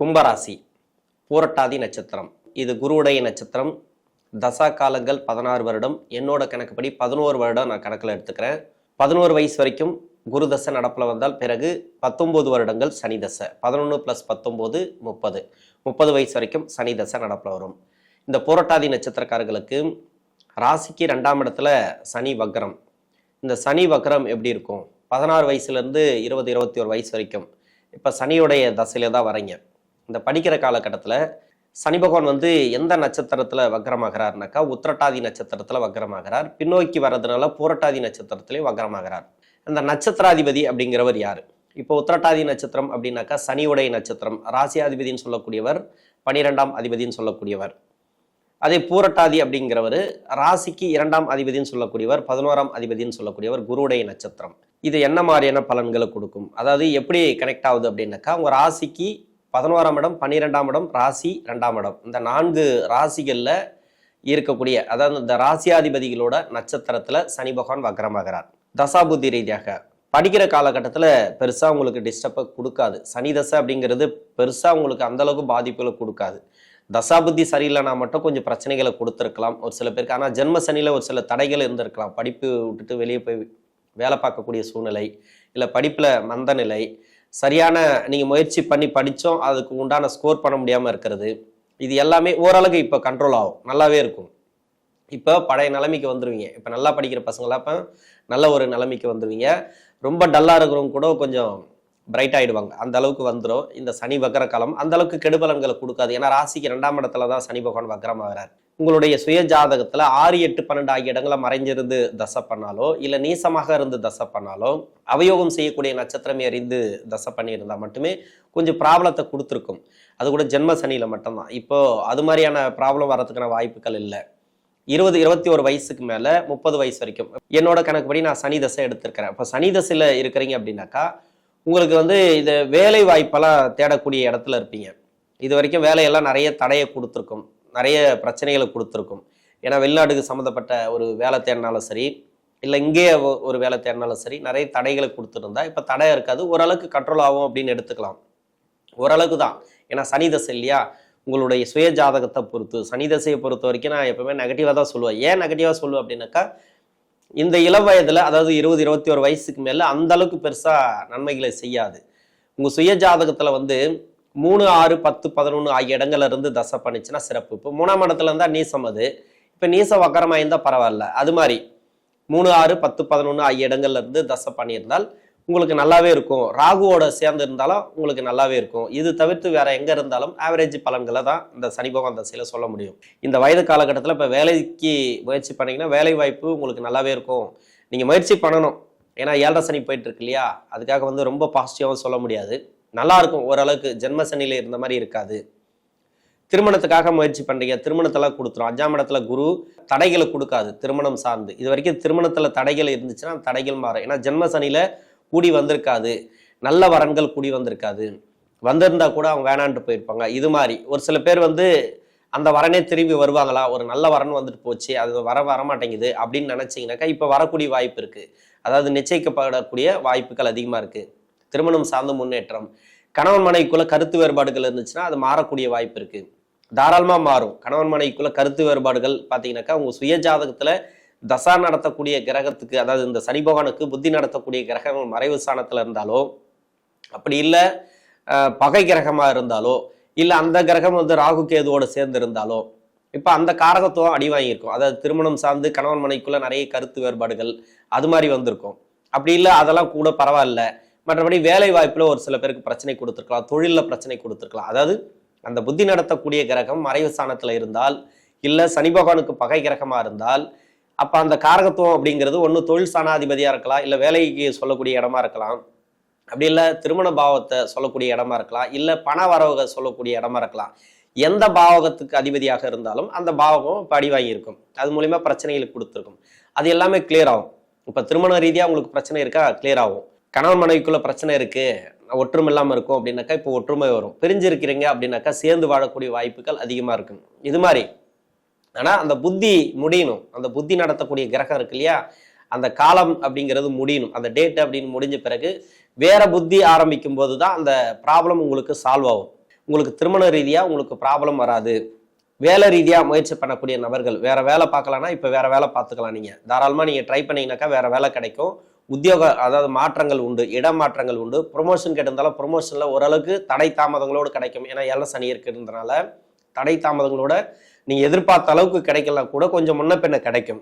கும்பராசி பூரட்டாதி நட்சத்திரம். இது குருவுடைய நட்சத்திரம். தசா காலங்கள் பதினாறு வருடம். என்னோட கணக்குப்படி பதினோரு வருடம் நான் கணக்கில் எடுத்துக்கிறேன். பதினோரு வயசு வரைக்கும் குரு தசை நடப்பில் வந்தால் பிறகு பத்தொம்போது வருடங்கள் சனி தசை. பதினொன்று ப்ளஸ் பத்தொம்போது முப்பது. முப்பது வயசு வரைக்கும் சனி தசை நடப்பில் வரும். இந்த பூரட்டாதி நட்சத்திரக்காரர்களுக்கு ராசிக்கு ரெண்டாம் இடத்துல சனி வக்ரம். இந்த சனி வக்ரம் எப்படி இருக்கும்? பதினாறு வயசுலேருந்து இருபது இருபத்தி ஒரு வயசு வரைக்கும். இப்போ சனியுடைய தசையில தான் வரீங்க. இந்த படிக்கிற காலகட்டத்தில் சனி பகவான் வந்து எந்த நட்சத்திரத்தில் வக்ரமாகிறார்னாக்கா உத்திரட்டாதி நட்சத்திரத்தில் வக்ரமாகிறார். பின்னோக்கி வர்றதுனால பூரட்டாதி நட்சத்திரத்திலையும் வக்ரமாகிறார். அந்த நட்சத்திராதிபதி அப்படிங்கிறவர் யார்? இப்போ உத்திரட்டாதி நட்சத்திரம் அப்படின்னாக்கா சனியுடைய நட்சத்திரம். ராசியாதிபதினு சொல்லக்கூடியவர் பனிரெண்டாம் அதிபதின்னு சொல்லக்கூடியவர். அதே பூரட்டாதி அப்படிங்கிறவர் ராசிக்கு இரண்டாம் அதிபதின்னு சொல்லக்கூடியவர் பதினோராம் அதிபதின்னு சொல்லக்கூடியவர் குருவுடைய நட்சத்திரம். இது என்ன மாதிரியான பலன்களை கொடுக்கும்? அதாவது எப்படி கனெக்ட் ஆகுது அப்படின்னாக்கா உங்கள் ராசிக்கு பதினோராம் இடம் பன்னிரெண்டாம் இடம் ராசி ரெண்டாம் இடம். இந்த நான்கு ராசிகளில் இருக்கக்கூடிய அதாவது இந்த ராசியாதிபதிகளோட நட்சத்திரத்தில் சனி பகவான் வக்ரமாகிறார். தசாபுத்தி ரீதியாக படிக்கிற காலகட்டத்தில் பெருசாக உங்களுக்கு டிஸ்டர்பை கொடுக்காது. சனி தசை அப்படிங்கிறது பெருசாக உங்களுக்கு அந்தளவுக்கு பாதிப்புகளை கொடுக்காது. தசாபுத்தி சரியில்லைனா மட்டும் கொஞ்சம் பிரச்சனைகளை கொடுத்துருக்கலாம் ஒரு சில பேருக்கு. ஆனால் ஜென்ம சனியில் ஒரு சில தடைகள் இருந்திருக்கலாம். படிப்பு விட்டுட்டு வெளியே போய் வேலை பார்க்கக்கூடிய சூழ்நிலை இல்லை படிப்பில் மந்த நிலை சரியான நீங்கள் முயற்சி பண்ணி படித்தோம் அதுக்கு உண்டான ஸ்கோர் பண்ண முடியாமல் இருக்கிறது. இது எல்லாமே ஓரளவுக்கு இப்போ கண்ட்ரோல் ஆகும். நல்லாவே இருக்கும். இப்போ பழைய நிலைமைக்கு வந்துடுவீங்க இப்போ நல்லா படிக்கிற பசங்களாம் இப்போ நல்ல ஒரு நிலைமைக்கு வந்துடுவீங்க ரொம்ப டல்லாக இருக்கிறவங்க கூட கொஞ்சம் பிரைட் ஆகிடுவாங்க அந்த அளவுக்கு வந்துடும் இந்த சனி வக்கர காலம் அந்த அளவுக்கு கெடுபலன்களை கொடுக்காது. ஏன்னா ராசிக்கு ரெண்டாம் இடத்துல தான் சனி பகவான் வக்கரமாகிறார் உங்களுடைய சுய ஜாதகத்தில் ஆறு எட்டு பன்னெண்டு ஆகிய இடங்களை மறைஞ்சிருந்து தசை பண்ணாலோ இல்லை நீசமாக இருந்து தசை பண்ணாலோ அவயோகம் செய்யக்கூடிய நட்சத்திரமே அறிந்து தசை பண்ணியிருந்தால் மட்டுமே கொஞ்சம் ப்ராப்ளத்தை கொடுத்துருக்கும். அது கூட ஜென்ம சனியில் மட்டும்தான். இப்போது அது மாதிரியான ப்ராப்ளம் வரதுக்கான வாய்ப்புகள் இல்லை. இருபது இருபத்தி ஒரு வயசுக்கு மேலே முப்பது வயசு வரைக்கும். என்னோட கணக்குப்படி நான் சனி தசை எடுத்திருக்கிறேன். இப்போ சனி தசையில் இருக்கிறீங்க அப்படின்னாக்கா உங்களுக்கு வந்து இது வேலை வாய்ப்பெல்லாம் தேடக்கூடிய இடத்துல இருப்பீங்க. இது வரைக்கும் வேலையெல்லாம் நிறைய தடையை கொடுத்துருக்கும். நிறைய பிரச்சனைகளை கொடுத்துருக்கும். ஏன்னா வெளிநாட்டுக்கு சம்மந்தப்பட்ட ஒரு வேலை தேடினாலும் சரி இல்லை இங்கேயே ஒரு வேலை தேடினாலும் சரி நிறைய தடைகளை கொடுத்துருந்தா இப்போ தடை இருக்காது. ஓரளவுக்கு கண்ட்ரோல் ஆகும் அப்படின்னு எடுத்துக்கலாம். ஓரளவுக்கு தான். ஏன்னா சனி தசை இல்லையா? உங்களுடைய சுய ஜாதகத்தை பொறுத்து சனி தசையை பொறுத்த வரைக்கும் நான் எப்பவுமே நெகட்டிவாக தான் சொல்லுவேன். ஏன் நெகட்டிவாக சொல்லுவேன் அப்படின்னாக்கா இந்த இளம் வயதுல அதாவது இருபது இருபத்தி ஒரு வயசுக்கு மேல அந்த அளவுக்கு பெருசா நன்மைகளை செய்யாது. உங்க சுய ஜாதகத்துல வந்து மூணு ஆறு பத்து பதினொன்று ஆகிய இடங்கள்ல இருந்து தசை பண்ணிச்சுன்னா சிறப்பு. இப்போ மூணாம் இடத்துல இருந்தா நீசம் அது. இப்போ நீசம் வக்கரமாக இருந்தால் பரவாயில்ல. அது மாதிரி மூணு ஆறு பத்து பதினொன்று ஆகிய இடங்கள்ல இருந்து தசை பண்ணியிருந்தால் உங்களுக்கு நல்லாவே இருக்கும். ராகுவோட சேர்ந்து இருந்தாலும் உங்களுக்கு நல்லாவே இருக்கும். இது தவிர்த்து வேற எங்க இருந்தாலும் ஆவரேஜ் பலன்களை தான் இந்த சனி பகவான் தசையில சொல்ல முடியும். இந்த வயது காலகட்டத்தில் இப்போ வேலைக்கு முயற்சி பண்ணீங்கன்னா வேலை வாய்ப்பு உங்களுக்கு நல்லாவே இருக்கும். நீங்கள் முயற்சி பண்ணணும். ஏன்னா ஏழரை சனி போயிட்டு இருக்கு இல்லையா? அதுக்காக வந்து ரொம்ப பாசிட்டிவாகவும் சொல்ல முடியாது. நல்லா இருக்கும். ஓரளவுக்கு ஜென்ம சனியில் இருந்த மாதிரி இருக்காது. திருமணத்துக்காக முயற்சி பண்ணுறீங்க திருமணத்தெல்லாம் கொடுத்துரும். அஞ்சாம் இடத்துல குரு தடைகளை கொடுக்காது. திருமணம் சார்ந்து. இது வரைக்கும் திருமணத்தில் தடைகள் இருந்துச்சுன்னா தடைகள் மாறும். ஏன்னா ஜென்ம சனியில் கூடி வந்திருக்காது. நல்ல வரன்கள் கூடி வந்திருக்காது. வந்திருந்தா கூட அவங்க வேணான்ட்டு போயிருப்பாங்க. இது மாதிரி. ஒரு சில பேர் வந்து அந்த வரனே திரும்பி வருவாங்களா? ஒரு நல்ல வரன் வந்துட்டு போச்சு. அது வர வர மாட்டேங்குது அப்படின்னு நினைச்சீங்கன்னாக்கா இப்போ வரக்கூடிய வாய்ப்பு இருக்குது அதாவது நிச்சயிக்கப்படக்கூடிய வாய்ப்புகள் அதிகமாக இருக்குது திருமணம் சார்ந்த முன்னேற்றம். கணவன் மனைவிக்குள்ள கருத்து வேறுபாடுகள் இருந்துச்சுன்னா அது மாறக்கூடிய வாய்ப்பு இருக்குது தாராளமாக மாறும். கணவன் மனைவிக்குள்ள கருத்து வேறுபாடுகள் பார்த்தீங்கன்னாக்கா உங்கள் சுய ஜாதகத்தில் தசா நடத்தக்கூடிய கிரகத்துக்கு அதாவது இந்த சனி பகவானுக்கு புத்தி நடத்தக்கூடிய கிரகங்கள் மறைவு ஸ்தானத்தில் இருந்தாலோ அப்படி இல்லை பகை கிரகமாக இருந்தாலோ இல்லை அந்த கிரகம் வந்து ராகு கேதுவோடு சேர்ந்து இருந்தாலோ இப்போ அந்த காரகத்துவம் அடி வாங்கியிருக்கும் அதாவது திருமணம் சார்ந்து கணவன் மனைக்குள்ள நிறைய கருத்து வேறுபாடுகள் அது மாதிரி வந்திருக்கும். அப்படி இல்லை அதெல்லாம் கூட பரவாயில்ல. மற்றபடி வேலை வாய்ப்பில் ஒரு சில பேருக்கு பிரச்சனை கொடுத்துருக்கலாம் தொழிலில் பிரச்சனை கொடுத்துருக்கலாம். அதாவது அந்த புத்தி நடத்தக்கூடிய கிரகம் மறைவு ஸ்தானத்தில் இருந்தால் இல்லை சனி பகவானுக்கு பகை கிரகமாக இருந்தால் அப்போ அந்த காரகத்துவம் அப்படிங்கிறது ஒன்று தொழில் சாணாதிபதியாக இருக்கலாம் இல்லை வேலைக்கு சொல்லக்கூடிய இடமா இருக்கலாம். அப்படி இல்லை திருமண பாவத்தை சொல்லக்கூடிய இடமா இருக்கலாம் இல்லை பண வரவுக சொல்லக்கூடிய இடமா இருக்கலாம். எந்த பாவகத்துக்கு அதிபதியாக இருந்தாலும் அந்த பாவகம் படி வாங்கியிருக்கும் அது மூலிமா பிரச்சனைகளுக்கு கொடுத்துருக்கும். அது எல்லாமே கிளியர் ஆகும். இப்போ திருமண ரீதியாக உங்களுக்கு பிரச்சனை இருக்கா? கிளியர் ஆகும். கணவன் மனைவிக்குள்ள பிரச்சனை இருக்கு. ஒற்றுமை இல்லாமல் இருக்கும் அப்படின்னாக்கா இப்போ ஒற்றுமை வரும். பிரிஞ்சிருக்கிறீங்க அப்படின்னாக்கா சேர்ந்து வாழக்கூடிய வாய்ப்புகள் அதிகமாக இருக்கும் இது மாதிரி ஆனால் அந்த புத்தி முடியணும். அந்த புத்தி நடத்தக்கூடிய கிரகம் இருக்கு இல்லையா? அந்த காலம் அப்படிங்கிறது முடியணும். அந்த டேட் அப்படின்னு முடிஞ்ச பிறகு வேற புத்தி ஆரம்பிக்கும் போது தான் அந்த ப்ராப்ளம் உங்களுக்கு சால்வ் ஆகும். உங்களுக்கு திருமண ரீதியாக உங்களுக்கு ப்ராப்ளம் வராது. வேலை ரீதியாக முயற்சி பண்ணக்கூடிய நபர்கள் வேற வேலை பார்க்கலான்னா இப்போ வேற வேலை பார்த்துக்கலாம் நீங்கள் தாராளமாக நீங்கள் ட்ரை பண்ணீங்கன்னாக்கா வேற வேலை கிடைக்கும். உத்தியோக அதாவது மாற்றங்கள் உண்டு இடம் மாற்றங்கள் உண்டு. ப்ரொமோஷன் கேட்டிருந்தாலும் ப்ரொமோஷனில் ஓரளவுக்கு தடை தாமதங்களோடு கிடைக்கும். ஏன்னா எல்லாம் சனி இருக்கிறதுனால தடை தாமதங்களோட நீங்கள் எதிர்பார்த்த அளவுக்கு கிடைக்கலாம் கூட கொஞ்சம் முன்ன பின்ன கிடைக்கும்.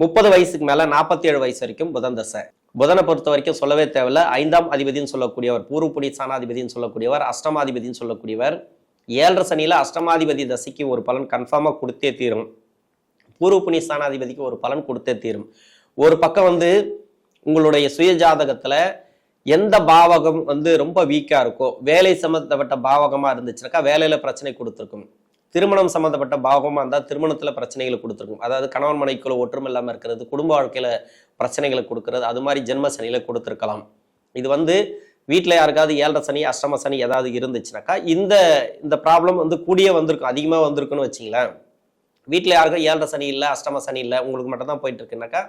முப்பது வயசுக்கு மேலே நாற்பத்தி ஏழு வயசு வரைக்கும் புதன் தசை. புதனை பொறுத்த வரைக்கும் சொல்லவே தேவையில்ல. ஐந்தாம் அதிபதினு சொல்லக்கூடியவர் பூர்வப்புடி சாணாதிபதினு சொல்லக்கூடியவர் அஷ்டமாதிபதினு சொல்லக்கூடியவர். ஏழரை சனியில் அஷ்டமாதிபதி தசைக்கு ஒரு பலன் கன்ஃபார்மாக கொடுத்தே தீரும். பூர்வ புண்ணிய ஒரு பலன் கொடுத்தே தீரும். ஒரு பக்கம் வந்து உங்களுடைய சுய ஜாதகத்துல எந்த பாவகம் வந்து ரொம்ப வீக்கா இருக்கோ வேலை சம்மந்தப்பட்ட பாவகமா இருந்துச்சுனாக்கா வேலையில பிரச்சனை கொடுத்துருக்கும். திருமணம் சம்மந்தப்பட்ட பாகமாக இருந்தால் திருமணத்தில் பிரச்சனைகளை கொடுத்துருக்கும். அதாவது கணவன் மனைக்குள்ள ஒற்றுமை இல்லாமல் இருக்கிறது குடும்ப வாழ்க்கையில் பிரச்சனைகளை கொடுக்கறது அது மாதிரி ஜென்ம சனியில் கொடுத்துருக்கலாம். இது வந்து வீட்டில் யாருக்காவது ஏழரை சனி அஷ்டம சனி ஏதாவது இருந்துச்சுனாக்கா இந்த இந்த ப்ராப்ளம் வந்து கூடிய வந்திருக்கும் அதிகமாக வந்திருக்குன்னு வச்சிங்களேன். வீட்டில் யாருக்கும் ஏழரை சனி இல்லை அஷ்டம சனி இல்லை உங்களுக்கு மட்டும் தான் போயிட்டு இருக்குனாக்கா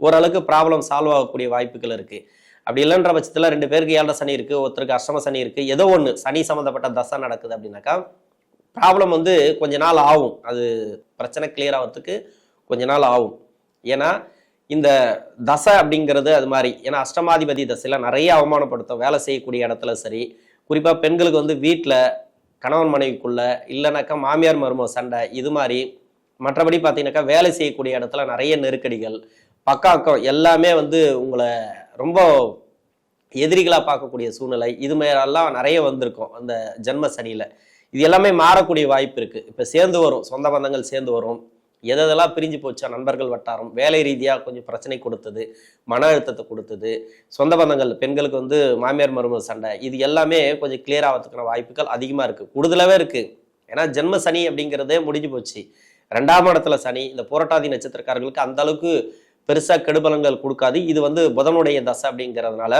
ஓரளவுக்கு ப்ராப்ளம் சால்வ் ஆகக்கூடிய வாய்ப்புகள் இருக்குது அப்படி இல்லைன்ற பட்சத்தில் ரெண்டு பேருக்கு ஏழரை சனி இருக்குது ஒருத்தருக்கு அஷ்டம சனி இருக்குது ஏதோ ஒன்று சனி சம்மந்தப்பட்ட தசை நடக்குது அப்படின்னாக்கா ப்ராப்ளம் வந்து கொஞ்ச நாள் ஆகும். அது பிரச்சனை கிளியர் ஆகிறதுக்கு கொஞ்ச நாள் ஆகும். ஏன்னா இந்த தசை அப்படிங்கிறது அது மாதிரி. ஏன்னா அஷ்டமாதிபதி தசையில் நிறைய அவமானப்படுத்தும். வேலை செய்யக்கூடிய இடத்துல சரி. குறிப்பாக பெண்களுக்கு வந்து வீட்டில் கணவன் மனைவிக்குள்ள இல்லைனாக்கா மாமியார் மருமக சண்டை இது மாதிரி மற்றபடி பார்த்தீங்கன்னாக்கா வேலை செய்யக்கூடிய இடத்துல நிறைய நெருக்கடிகள் பக்காக்கம் எல்லாமே வந்து உங்களை ரொம்ப எதிரிகளாக பார்க்கக்கூடிய சூழ்நிலை. இது மாதிரிலாம் நிறைய வந்திருக்கும் அந்த ஜென்ம சனியில். இது எல்லாமே மாறக்கூடிய வாய்ப்பு இருக்குது இப்போ சேர்ந்து வரும் சொந்த பந்தங்கள் சேர்ந்து வரும். எதெல்லாம் பிரிஞ்சு போச்சா? நண்பர்கள் வட்டாரம் வேலை ரீதியாக கொஞ்சம் பிரச்சனை கொடுத்தது மன அழுத்தத்தை கொடுத்தது சொந்த பந்தங்கள் பெண்களுக்கு வந்து மாமியார் மருமக சண்டை இது எல்லாமே கொஞ்சம் கிளியர் ஆகிறதுக்கான வாய்ப்புகள் அதிகமாக இருக்குது கூடுதலாகவே இருக்குது ஏன்னா ஜென்ம சனி அப்படிங்கிறதே முடிஞ்சு போச்சு. ரெண்டாம் இடத்துல சனி இந்த புரட்டாதி நட்சத்திரக்காரர்களுக்கு அந்த அளவுக்கு பெருசாக கெடுபலங்கள் கொடுக்காது. இது வந்து புதனுடைய தசை அப்படிங்கிறதுனால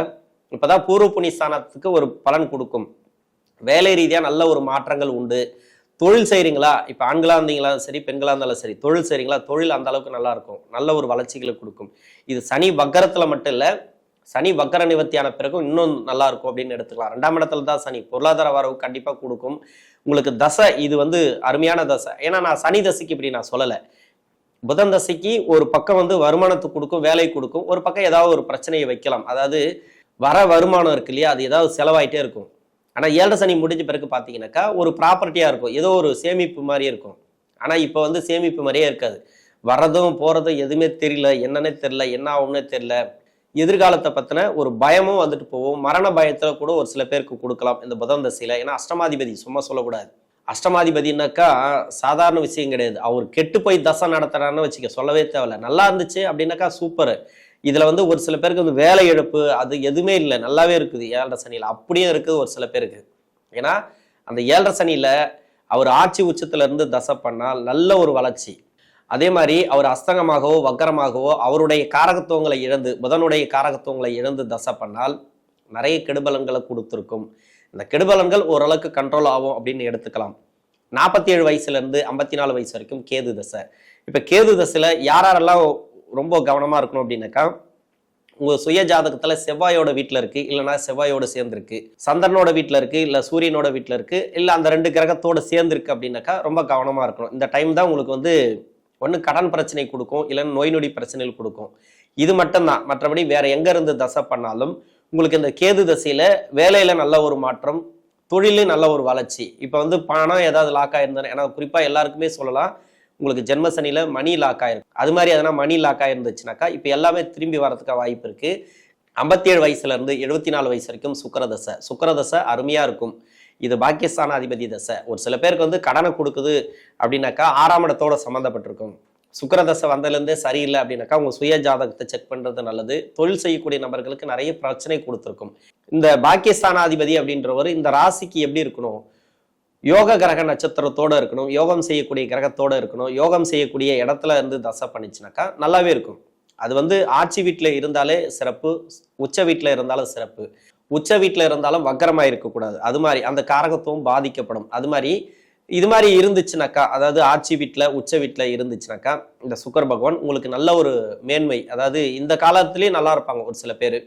இப்போதான் பூர்வ புனி ஸ்தானத்துக்கு ஒரு பலன் கொடுக்கும். வேலை ரீதியாக நல்ல ஒரு மாற்றங்கள் உண்டு. தொழில் செய்கிறீங்களா இப்போ ஆண்களாக இருந்தீங்களா? சரி பெண்களாக இருந்தாலும் சரி. தொழில் செய்கிறீங்களா தொழில் அந்த அளவுக்கு நல்லா இருக்கும். நல்ல ஒரு வளர்ச்சிகளை கொடுக்கும். இது சனி வக்கரத்தில் மட்டும் இல்லை சனி வக்கர நிவர்த்தியான பிறகும் இன்னும் நல்லா இருக்கும் அப்படின்னு எடுத்துக்கலாம். ரெண்டாம் இடத்துல தான் சனி. பொருளாதார வரவு கண்டிப்பாக கொடுக்கும். உங்களுக்கு தசை இது வந்து அருமையான தசை. ஏன்னா நான் சனி தசைக்கு இப்படி நான் சொல்லலை. புதன் தசைக்கு ஒரு பக்கம் வந்து வருமானத்தை கொடுக்கும் வேலை கொடுக்கும். ஒரு பக்கம் ஏதாவது ஒரு பிரச்சனையை வைக்கலாம். அதாவது வர வருமானம் இருக்கு இல்லையா? அது ஏதாவது செலவாயிட்டே இருக்கும். ஆனால் ஏழரை சனி முடிஞ்ச பிறகு பார்த்தீங்கன்னாக்கா ஒரு ப்ராப்பர்ட்டியாக இருக்கும். ஏதோ ஒரு சேமிப்பு மாதிரி இருக்கும். ஆனால் இப்போ வந்து சேமிப்பு மாதிரியே இருக்காது. வர்றதும் போகிறதும் எதுவுமே தெரியல. என்னன்னே தெரியல. என்ன ஆகும்னே தெரியல. எதிர்காலத்தை பற்றின ஒரு பயமும் வந்துட்டு போகும். மரண பயத்தில் கூட ஒரு சில பேருக்கு கொடுக்கலாம் இந்த புதன் தசையில். ஏன்னா அஷ்டமாதிபதி சும்மா சொல்லக்கூடாது. அஷ்டமாதிபதினாக்கா சாதாரண விஷயம் கிடையாது. அவர் கெட்டு போய் தசை நடத்துறான்னு வச்சுக்க சொல்லவே தேவையில்ல. நல்லா இருந்துச்சு அப்படின்னாக்கா சூப்பர் இதுல வந்து ஒரு சில பேருக்கு வந்து வேலை இழப்பு அது எதுவுமே இல்லை. நல்லாவே இருக்குது ஏழரை சனியில். அப்படியும் இருக்குது ஒரு சில பேருக்கு. ஏன்னா அந்த ஏழரை சனியில அவர் ஆட்சி உச்சத்துல இருந்து தசை பண்ணால் நல்ல ஒரு வளர்ச்சி. அதே மாதிரி அவர் அஸ்தங்கமாகவோ வக்கரமாகவோ அவருடைய காரகத்துவங்களை இழந்து புதனுடைய காரகத்துவங்களை இழந்து தசை பண்ணால் நிறைய கெடுபலன்களை கொடுத்துருக்கும். இந்த கெடுபலன்கள் ஓரளவுக்கு கண்ட்ரோல் ஆகும் அப்படின்னு எடுத்துக்கலாம். நாற்பத்தி ஏழு வயசுலேருந்து ஐம்பத்தி நாலு வயசு வரைக்கும் கேது தசை. இப்போ கேது தசையில் யாரெல்லாம் ரொம்ப கவனமாக இருக்கணும் அப்படின்னாக்கா உங்க சுய ஜாதகத்துல செவ்வாயோட வீட்டுல இருக்கு இல்லைன்னா செவ்வாயோட சேர்ந்துருக்கு. சந்திரனோட வீட்டுல இருக்கு இல்ல சூரியனோட வீட்டுல இருக்கு இல்ல அந்த ரெண்டு கிரகத்தோட சேர்ந்துருக்கு அப்படின்னாக்கா ரொம்ப கவனமா இருக்கணும். இந்த டைம் தான் உங்களுக்கு வந்து ஒன்று கடன் பிரச்சனை கொடுக்கும் இல்லைன்னு நோய் நொடி பிரச்சனைகள் கொடுக்கும். இது மட்டும்தான். மற்றபடி வேற எங்க இருந்து தசை பண்ணாலும் உங்களுக்கு இந்த கேது தசையில வேலையில நல்ல ஒரு மாற்றம் தொழிலு நல்ல ஒரு வளர்ச்சி. இப்போ வந்து பணம் ஏதாவது லாக் ஆயிருந்தேன் ஏன்னா குறிப்பா எல்லாருக்குமே சொல்லலாம் உங்களுக்கு ஜென்மசனியில் மணி லாக் ஆயிருக்கு. அது மாதிரி எதனா மணி லாக் ஆயிருந்துச்சுனாக்கா இப்போ எல்லாமே திரும்பி வரதுக்கு வாய்ப்பு இருக்குது ஐம்பத்தேழு வயசுலேருந்து எழுபத்தி நாலு வயசு வரைக்கும் சுக்கரதசை. சுக்கரதசை அருமையாக இருக்கும். இது பாக்கியஸ்தான அதிபதி தசை. ஒரு சில பேருக்கு வந்து கடனை கொடுக்குது அப்படின்னாக்கா ஆறாம் இடத்தோட சம்மந்தப்பட்டிருக்கும் சுக்கரதசை வந்ததுலேருந்தே சரியில்லை அப்படின்னாக்கா உங்கள் சுய ஜாதகத்தை செக் பண்ணுறது நல்லது. தொழில் செய்யக்கூடிய நபர்களுக்கு நிறைய பிரச்சனை கொடுத்துருக்கும். இந்த பாக்கியஸ்தானாதிபதி அப்படின்றவர் இந்த ராசிக்கு எப்படி இருக்கணும்? யோக கிரக நட்சத்திரத்தோடு இருக்கணும் யோகம் செய்யக்கூடிய கிரகத்தோடு இருக்கணும் யோகம் செய்யக்கூடிய இடத்துல இருந்து தசை பண்ணிச்சுனாக்கா நல்லாவே இருக்கும். அது வந்து ஆட்சி வீட்டில் இருந்தாலே சிறப்பு உச்ச வீட்டில் இருந்தாலும் சிறப்பு. உச்ச வீட்டில் இருந்தாலும் வக்கரமாக இருக்கக்கூடாது. அது மாதிரி அந்த காரகத்துவம் பாதிக்கப்படும். அது மாதிரி இது மாதிரி இருந்துச்சுனாக்கா அதாவது ஆட்சி வீட்டில் உச்ச வீட்டில் இருந்துச்சுனாக்கா இந்த சுக்கர் பகவான் உங்களுக்கு நல்ல ஒரு மேன்மை அதாவது இந்த காலத்துலேயும் நல்லா இருப்பாங்க ஒரு சில பேர்.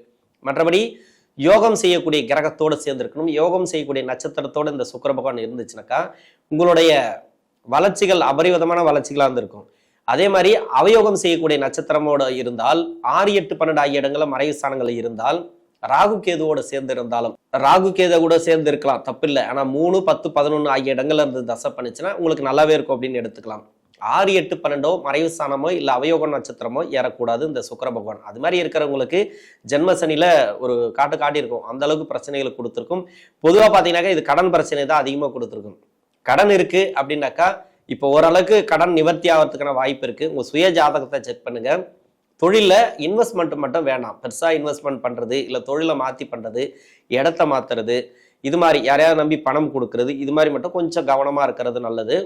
மற்றபடி யோகம் செய்யக்கூடிய கிரகத்தோடு சேர்ந்திருக்கணும். யோகம் செய்யக்கூடிய நட்சத்திரத்தோட இந்த சுக்கர பகவான் இருந்துச்சுனாக்கா உங்களுடைய வளர்ச்சிகள் அபரிவிதமான வளர்ச்சிகளாக இருந்திருக்கும். அதே மாதிரி அவயோகம் செய்யக்கூடிய நட்சத்திரமோடு இருந்தால் ஆறு எட்டு பன்னெண்டு ஆகிய இடங்கள்ல மறைவு ஸ்தானங்கள் இருந்தால் ராகு கேதுவோட சேர்ந்து இருந்தாலும் ராகு கேத கூட சேர்ந்து இருக்கலாம் தப்பில்லை. ஆனால் மூணு பத்து பதினொன்று ஆகிய இடங்கள்ல இருந்து தசை பண்ணுச்சுன்னா உங்களுக்கு நல்லாவே இருக்கும் அப்படின்னு எடுத்துக்கலாம். ஆறு எட்டு பன்னெண்டோ மறைவு ஸ்தானமோ இல்லை அவயோக நட்சத்திரமோ ஏறக்கூடாது இந்த சுக்கர பகவான். அது மாதிரி இருக்கிறவங்களுக்கு ஜென்ம சனியில் ஒரு காட்டு காட்டியிருக்கும் அந்த அளவுக்கு பிரச்சனைகளை கொடுத்துருக்கும். பொதுவாக பார்த்தீங்கன்னாக்கா இது கடன் பிரச்சனை தான் அதிகமாக கொடுத்துருக்கும். கடன் இருக்கு அப்படின்னாக்கா இப்போ ஓரளவுக்கு கடன் நிவர்த்தி ஆகிறதுக்கான வாய்ப்பு இருக்கு. உங்க சுய ஜாதகத்தை செக் பண்ணுங்க. தொழிலில் இன்வெஸ்ட்மெண்ட் மட்டும் வேணாம். பெருசாக இன்வெஸ்ட்மெண்ட் பண்ணுறது இல்லை தொழிலை மாற்றி பண்ணுறது இடத்த மாற்றுறது இது மாதிரி யாரையாவது நம்பி பணம் கொடுக்கறது இது மாதிரி மட்டும் கொஞ்சம் கவனமாக இருக்கிறது நல்லது.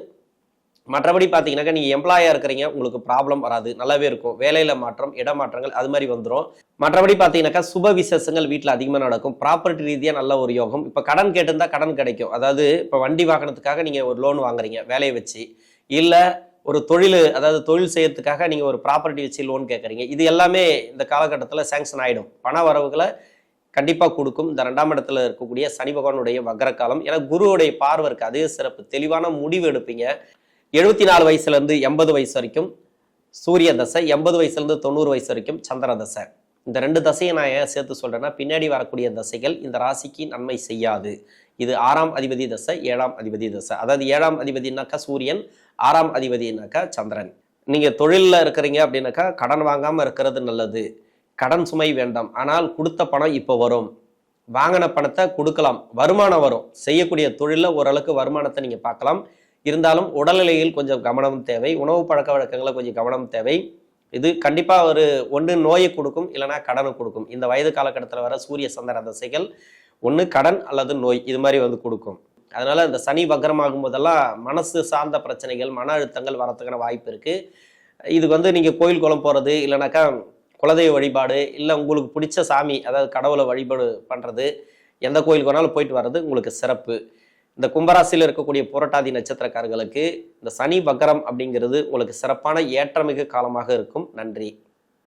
மற்றபடி பார்த்தீங்கன்னாக்கா நீங்கள் எம்ப்ளாயாக இருக்கிறீங்க உங்களுக்கு ப்ராப்ளம் வராது. நல்லாவே இருக்கும். வேலையில் மாற்றம் இடமாற்றங்கள் அது மாதிரி வந்துடும் மற்றபடி பார்த்தீங்கன்னாக்கா சுப விசேஷங்கள் வீட்டில் அதிகமாக நடக்கும். ப்ராப்பர்ட்டி ரீதியாக நல்ல ஒரு யோகம். இப்போ கடன் கேட்டிருந்தால் கடன் கிடைக்கும். அதாவது இப்போ வண்டி வாகனத்துக்காக நீங்கள் ஒரு லோன் வாங்குறீங்க வேலையை வச்சு. இல்லை ஒரு தொழில் அதாவது தொழில் செய்யறதுக்காக நீங்கள் ஒரு ப்ராப்பர்ட்டி வச்சு லோன் கேட்குறீங்க இது எல்லாமே இந்த காலகட்டத்தில் சேங்ஷன் ஆகிடும் பண வரவுகளை கண்டிப்பாக கொடுக்கும். இந்த ரெண்டாம் இடத்துல இருக்கக்கூடிய சனி பகவானுடைய வக்ரகாலம். ஏன்னா குருவுடைய பார்வை இருக்கு. அதே சிறப்பு. தெளிவான முடிவு எடுப்பீங்க. எழுபத்தி நாலு வயசுலேருந்து எண்பது வயசு வரைக்கும் சூரிய தசை எண்பது வயசுலேருந்து தொண்ணூறு வயசு வரைக்கும் சந்திர தசை. இந்த ரெண்டு தசையை நான் ஏன் சேர்த்து சொல்கிறேன்னா பின்னாடி வரக்கூடிய தசைகள் இந்த ராசிக்கு நன்மை செய்யாது. இது ஆறாம் அதிபதி தசை ஏழாம் அதிபதி தசை. அதாவது ஏழாம் அதிபதினாக்கா சூரியன் ஆறாம் அதிபதினாக்கா சந்திரன். நீங்கள் தொழிலில் இருக்கிறீங்க அப்படின்னாக்கா கடன் வாங்காமல் இருக்கிறது நல்லது. கடன் சுமை வேண்டாம். ஆனால் கொடுத்த பணம் இப்போ வரும். வாங்கின பணத்தை கொடுக்கலாம். வருமானம் வரும். செய்யக்கூடிய தொழிலில் ஓரளவுக்கு வருமானத்தை நீங்கள் பார்க்கலாம். இருந்தாலும் உடல்நிலையில் கொஞ்சம் கவனம் தேவை. உணவு பழக்க வழக்கங்களில் கொஞ்சம் கவனம் தேவை. இது கண்டிப்பாக ஒரு ஒன்று நோயை கொடுக்கும் இல்லைனா கடனை கொடுக்கும். இந்த வயது காலகட்டத்தில் வர சூரிய சந்திர தசைகள் ஒன்று கடன் அல்லது நோய் இது மாதிரி வந்து கொடுக்கும். அதனால் இந்த சனி வக்கரமாகும் போதெல்லாம் மனசு சார்ந்த பிரச்சனைகள் மன அழுத்தங்கள் வரத்துக்கான வாய்ப்பு இருக்குது இதுக்கு வந்து நீங்கள் கோயில் குளம் போகிறது இல்லைனாக்கா குலதெய்வ வழிபாடு இல்லை உங்களுக்கு பிடிச்ச சாமி அதாவது கடவுளை வழிபாடு பண்ணுறது எந்த கோயிலுக்கு வேணாலும் போயிட்டு வர்றது உங்களுக்கு சிறப்பு. இந்த கும்பராசியில் இருக்கக்கூடிய புரட்டாதி நட்சத்திரக்காரர்களுக்கு இந்த சனி வக்கரம் அப்படிங்கிறது உங்களுக்கு சிறப்பான ஏற்றமிகு காலமாக இருக்கும். நன்றி.